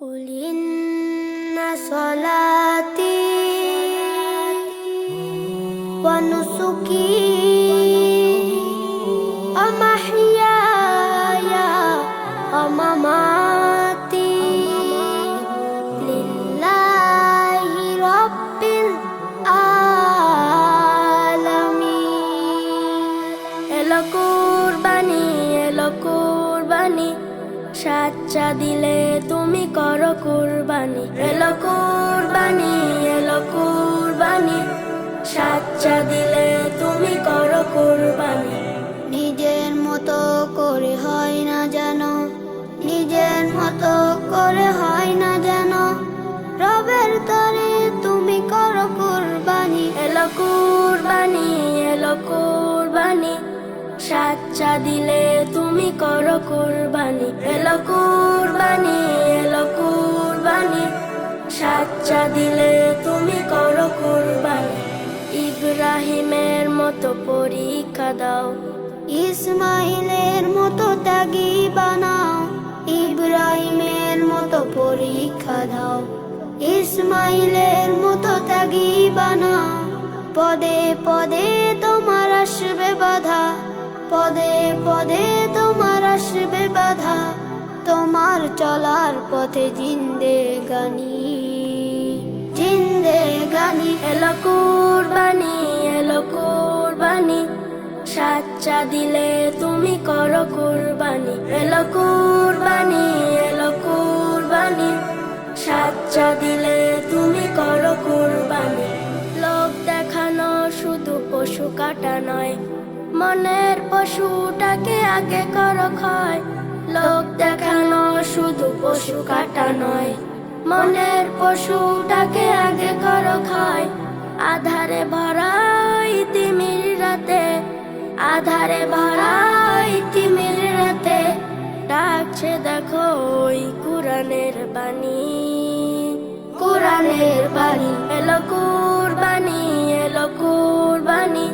قل إن صلاتي ونسكي সাচ্চা দিলে তুমি করো কুরবানি। এলো কুরবানি এলো কুরবানি। সাচ্চা দিলে তুমি করো কুরবানি। নিজের মতো করে হয় না যেন নিজের মতো করে হয় না যেন। রবের তরে তুমি করো কুরবানি। এলো কুরবানি এলো কুরবানি। সাচ্চা দিলে তুমি করো কুরবানি। এলো কুরবানি সাচ্চা দিলে তুমি করো কুরবানি। ইব্রাহিমের মতো পরীক্ষা দাও। ইসমাইলের মতো ত্যাগী বানাও। ইব্রাহিমের মতো পরীক্ষা দাও। ইসমাইলের মতো ত্যাগী বানাও। পদে পদে তোমার চলার পথে জিন্দে গানি জিন্দে গানি, এলো কুরবানি এলো কুরবানি। সাচ্চা দিলে তুমি করো কুরবানি, এলো কুরবানি এলো কুরবানি। সাচ্চা দিলে তুমি করো কুরবানি। লোক দেখানো শুধু পশু কাটা নয়, মনের পশুটাকে আগে করো ক্ষয়। লোক দেখানো শুধু পশু কাটা নয়, মনের পশুটাকে আগে করো খায়। আধারে ভরাই তিমির রাতে, আধারে ভরাই তিমির রাতে, ডাকছে দেখো ওই কোরআনের বাণী। কোরআনের বাণী, এলো কুরবানি এলো কুরবানি।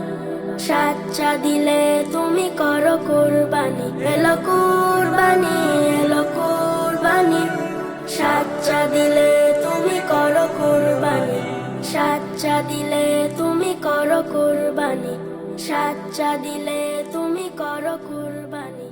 সাচ্চা দিলে তুমি করো কুরবানি। এলো কুরবানি এলো কুরবানি সাচ্চা দিলে তুমি করো কুরবানি। সাচ্চা দিলে তুমি করো কুরবানি। সাচ্চা দিলে তুমি করো কুরবানি।